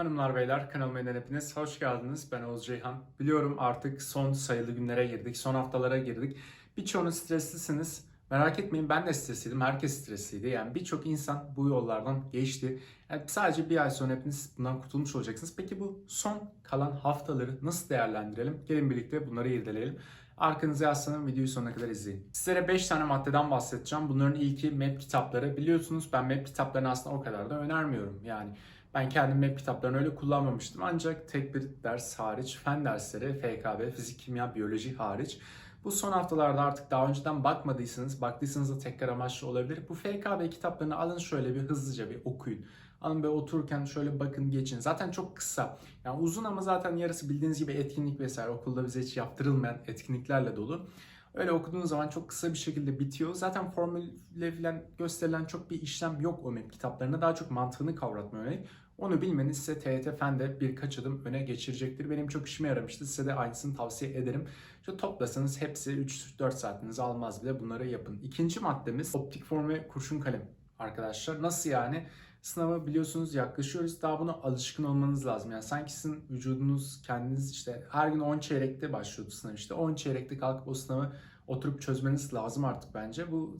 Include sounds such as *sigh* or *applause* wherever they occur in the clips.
Hanımlar beyler kanalıma hepiniz hoş geldiniz. Ben Oğuz Ceyhan. Biliyorum artık son sayılı günlere girdik, son haftalara girdik. Birçoğunuz streslisiniz. Merak etmeyin ben de stresliydim, herkes stresliydi. Yani birçok insan bu yollardan geçti. Yani sadece bir ay sonra hepiniz bundan kurtulmuş olacaksınız. Peki bu son kalan haftaları nasıl değerlendirelim? Gelin birlikte bunları irdeleyelim. Arkanıza yaslanın videoyu sonuna kadar izleyin. Sizlere 5 tane maddeden bahsedeceğim. Bunların ilki map kitapları. Biliyorsunuz ben map kitaplarını aslında o kadar da önermiyorum. Yani ben kendim map kitaplarını öyle kullanmamıştım. Ancak tek bir ders hariç, fen dersleri, FKB, fizik, kimya, biyoloji hariç. Bu son haftalarda artık daha önceden bakmadıysanız, baktıysanız da tekrar amaçlı olabilir. Bu FKB kitaplarını alın şöyle bir hızlıca bir okuyun. Alın böyle otururken şöyle bakın geçin. Zaten çok kısa. Yani uzun ama zaten yarısı bildiğiniz gibi etkinlik vesaire okulda bize hiç yaptırılmayan etkinliklerle dolu. Öyle okuduğunuz zaman çok kısa bir şekilde bitiyor. Zaten formülle falan gösterilen çok bir işlem yok o map kitaplarında. Daha çok mantığını kavratma yönelik. Onu bilmeniz size TYT Fen'de birkaç adım öne geçirecektir. Benim çok işime yaramıştı. Size de aynısını tavsiye ederim. Şu toplasanız hepsi 3-4 saatinizi almaz bile bunları yapın. İkinci maddemiz optik form ve kurşun kalem arkadaşlar. Nasıl yani? Sınava biliyorsunuz yaklaşıyoruz. Daha buna alışkın olmanız lazım. Yani sanki sizin vücudunuz kendiniz işte her gün 10 çeyrekte başlıyordu sınav işte. 10 çeyrekte kalkıp o sınavı oturup çözmeniz lazım artık bence. Bu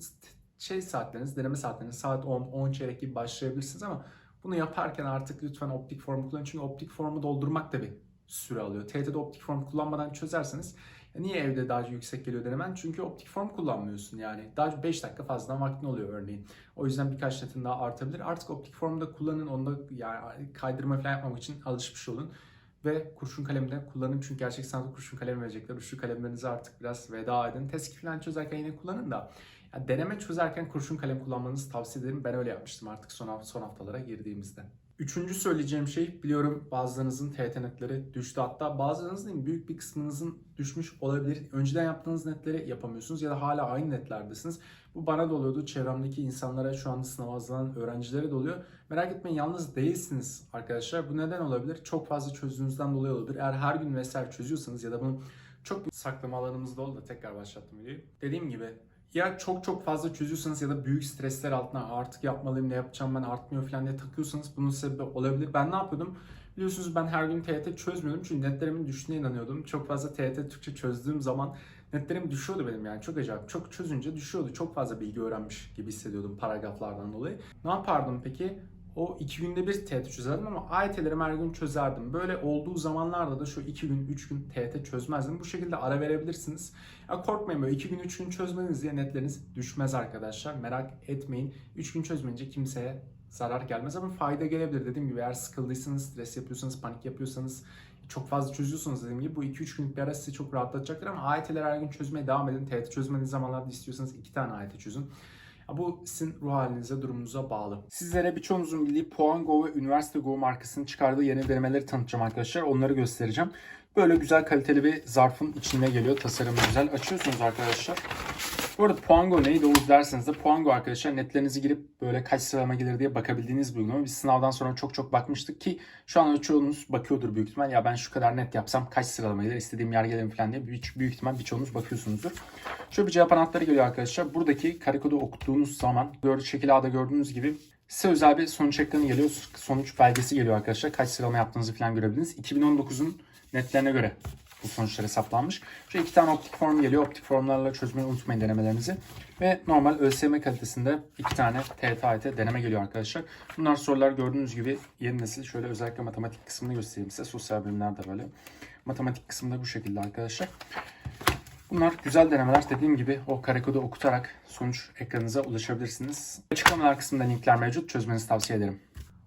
şey saatleriniz, deneme saatleriniz saat 10, 10 çeyrek gibi başlayabilirsiniz ama bunu yaparken artık lütfen optik formu kullanın. Çünkü optik formu doldurmak da bir süre alıyor. TYT'de optik form kullanmadan çözerseniz niye evde daha yüksek geliyor denemen? Çünkü optik form kullanmıyorsun yani. Daha 5 dakika fazladan vaktin oluyor örneğin. O yüzden birkaç netin daha artabilir. Artık optik formu da kullanın. Onda yani kaydırma falan yapmamak için alışmış olun. Ve kurşun kalemi de kullanın. Çünkü gerçek sanatta kurşun kalem verecekler. Şu kalemlerinizi artık biraz veda edin. Test falan çözerken yine kullanın da. Yani deneme çözerken kurşun kalem kullanmanızı tavsiye ederim. Ben öyle yapmıştım artık son, son haftalara girdiğimizde. Üçüncü söyleyeceğim şey biliyorum bazılarınızın TYT netleri düştü hatta bazılarınızın değil büyük bir kısmınızın düşmüş olabilir. Önceden yaptığınız netleri yapamıyorsunuz ya da hala aynı netlerdesiniz. Bu bana da oluyordu. Çevremdeki insanlara şu anda sınava hazırlanan öğrencilere de oluyor. Merak etmeyin yalnız değilsiniz arkadaşlar. Bu neden olabilir? Çok fazla çözdüğünüzden dolayı olabilir. Eğer her gün vesaire çözüyorsanız ya da bunu çok saklama alanımızda oldu da tekrar başlattım videoyu. Dediğim gibi ya çok çok fazla çözüyorsanız ya da büyük stresler altına artık yapmalıyım ne yapacağım ben artmıyor falan diye takıyorsanız bunun sebebi olabilir. Ben ne yapıyordum? Biliyorsunuz ben her gün TYT çözmüyordum çünkü netlerimin düştüğüne inanıyordum. Çok fazla TYT Türkçe çözdüğüm zaman netlerim düşüyordu benim yani çok acayip. Çok çözünce düşüyordu. Çok fazla bilgi öğrenmiş gibi hissediyordum paragraflardan dolayı. Ne yapardım peki? O iki günde bir TET çözerdim ama AYT'lerimi her gün çözerdim. Böyle olduğu zamanlarda da şu iki gün, üç gün TET çözmezdim. Bu şekilde ara verebilirsiniz. Ya korkmayın böyle iki gün, üç gün çözmeniz diye netleriniz düşmez arkadaşlar. Merak etmeyin. Üç gün çözmeyince kimseye zarar gelmez ama fayda gelebilir. Dediğim gibi eğer sıkıldıysanız, stres yapıyorsanız, panik yapıyorsanız, çok fazla çözüyorsunuz dediğim gibi bu 2-3 günlük bir ara sizi çok rahatlatacaktır ama AYT'ler her gün çözmeye devam edin. TET çözmediğiniz zamanlarda istiyorsanız iki tane AYT çözün. Bu sizin ruh halinize, durumunuza bağlı. Sizlere birçoğunuzun bildiği Puango ve Üniversite Go markasının çıkardığı yeni denemeleri tanıtacağım arkadaşlar. Onları göstereceğim. Böyle güzel kaliteli bir zarfın içine geliyor. Tasarımı güzel. Açıyorsunuz arkadaşlar. Bu arada Puango neydi o derseniz de Puango arkadaşlar netlerinizi girip böyle kaç sıralama gelir diye bakabildiğiniz bir uygulama. Biz sınavdan sonra çok çok bakmıştık ki şu an çoğunuz bakıyordur büyük ihtimal. Ya ben şu kadar net yapsam kaç sıralama gelir, istediğim yer gelir mi falan diye büyük, büyük ihtimal birçoğunuz bakıyorsunuzdur. Şöyle bir cevap anahtarı geliyor arkadaşlar. Buradaki kare kodu okuttuğunuz zaman gördüğünüz şekil A'da gördüğünüz gibi size özel bir sonuç ekranı geliyor. Sonuç belgesi geliyor arkadaşlar. Kaç sıralama yaptığınızı falan görebilirsiniz. 2019'un netlerine göre bu sonuçlar hesaplanmış. Şu iki tane optik form geliyor. Optik formlarla çözmeyi unutmayın denemelerinizi. Ve normal ÖSYM kalitesinde iki tane TET AYT deneme geliyor arkadaşlar. Bunlar sorular gördüğünüz gibi yeni nesil. Şöyle özellikle matematik kısmını göstereyim size. Sosyal bilimler de böyle. Matematik kısmında bu şekilde arkadaşlar. Bunlar güzel denemeler. Dediğim gibi o kare kodu okutarak sonuç ekranınıza ulaşabilirsiniz. Açıklamalar kısmında linkler mevcut. Çözmenizi tavsiye ederim.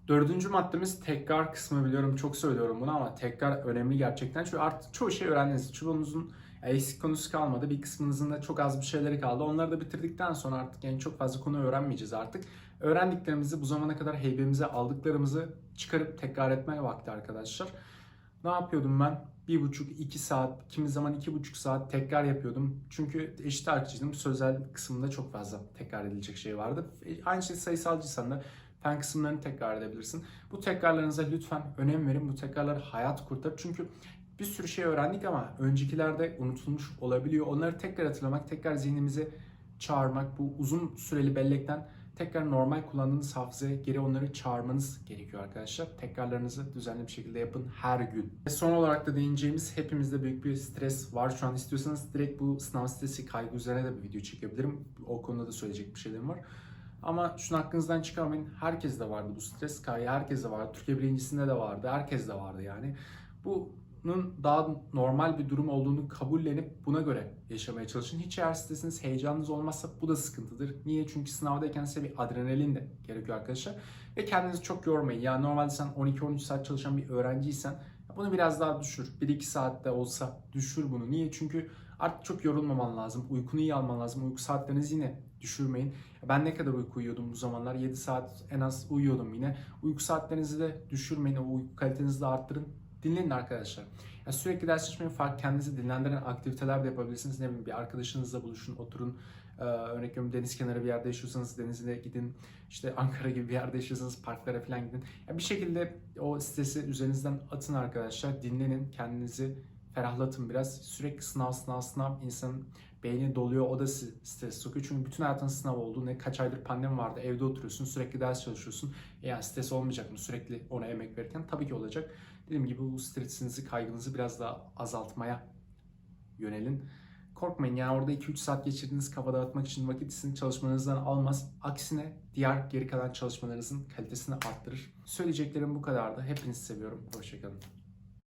Dördüncü maddemiz tekrar kısmı biliyorum çok söylüyorum bunu ama tekrar önemli gerçekten. Çünkü artık çoğu şey öğrendiniz. Çoğunuzun eksik konusu kalmadı. Bir kısmınızın da çok az bir şeyleri kaldı. Onları da bitirdikten sonra artık yani çok fazla konu öğrenmeyeceğiz artık. Öğrendiklerimizi bu zamana kadar heybemize aldıklarımızı çıkarıp tekrar etmeye vakti arkadaşlar. Ne yapıyordum ben? Bir buçuk, iki saat, kimi zaman iki buçuk saat tekrar yapıyordum. Çünkü eşit ağırlıkçıydım. Sözel kısmında çok fazla tekrar edilecek şey vardı. Aynı şey sayısalcıysan da fen kısımlarını tekrar edebilirsin. Bu tekrarlarınıza lütfen önem verin. Bu tekrarlar hayat kurtarır. Çünkü bir sürü şey öğrendik ama öncekilerde unutulmuş olabiliyor. Onları tekrar hatırlamak, tekrar zihnimize çağırmak, bu uzun süreli bellekten tekrar normal kullandığınız hafızaya geri onları çağırmanız gerekiyor arkadaşlar. Tekrarlarınızı düzenli bir şekilde yapın her gün. Ve son olarak da değineceğimiz hepimizde büyük bir stres var. Şu an istiyorsanız direkt bu sınav stresi kaygı üzerine de bir video çekebilirim. O konuda da söyleyecek bir şeylerim var. Ama şunu aklınızdan çıkarmayın. Herkes de vardı bu stres kaygı. Herkes de vardı. Türkiye birincisinde de vardı. Herkes de vardı yani. Bunun daha normal bir durum olduğunu kabullenip buna göre yaşamaya çalışın. Hiç eğer stresiniz, heyecanınız olmazsa bu da sıkıntıdır. Niye? Çünkü sınavdayken size bir adrenalin de gerekiyor arkadaşlar. Ve kendinizi çok yormayın. Yani normalde sen 12-13 saat çalışan bir öğrenciysen bunu biraz daha düşür. 1-2 saatte olsa düşür bunu. Niye? Çünkü artık çok yorulmaman lazım. Uykunu iyi alman lazım. Uyku saatlerinizi yine düşürmeyin. Ben ne kadar uyku uyuyordum bu zamanlar? 7 saat en az uyuyordum yine. Uyku saatlerinizi de düşürmeyin. O uyku kalitenizi de arttırın. Dinleyin arkadaşlar. Yani sürekli ders çalışmayın. Fark kendinizi dinlendiren aktiviteler de yapabilirsiniz. Ne bileyim bir arkadaşınızla buluşun, oturun. Ee, örnek veriyorum deniz kenarı bir yerde yaşıyorsanız denize gidin. İşte *laughs* Ankara gibi bir yerde yaşıyorsanız parklara falan gidin. Yani bir şekilde o stresi üzerinizden atın arkadaşlar. Dinlenin, kendinizi ferahlatın biraz. Sürekli sınav sınav sınav insanın beyni doluyor. O da stres sokuyor. Çünkü bütün hayatın sınav oldu. Ne kaç aydır pandemi vardı. Evde oturuyorsun. Sürekli ders çalışıyorsun. E yani stres olmayacak mı sürekli ona emek verirken? Tabii ki olacak. Dediğim gibi bu stresinizi, kaygınızı biraz daha azaltmaya yönelin. Korkmayın yani orada 2-3 saat geçirdiğiniz kafa dağıtmak için vakit sizin çalışmanızdan almaz. Aksine diğer geri kalan çalışmalarınızın kalitesini arttırır. Söyleyeceklerim bu kadardı. Hepinizi seviyorum. Hoşçakalın.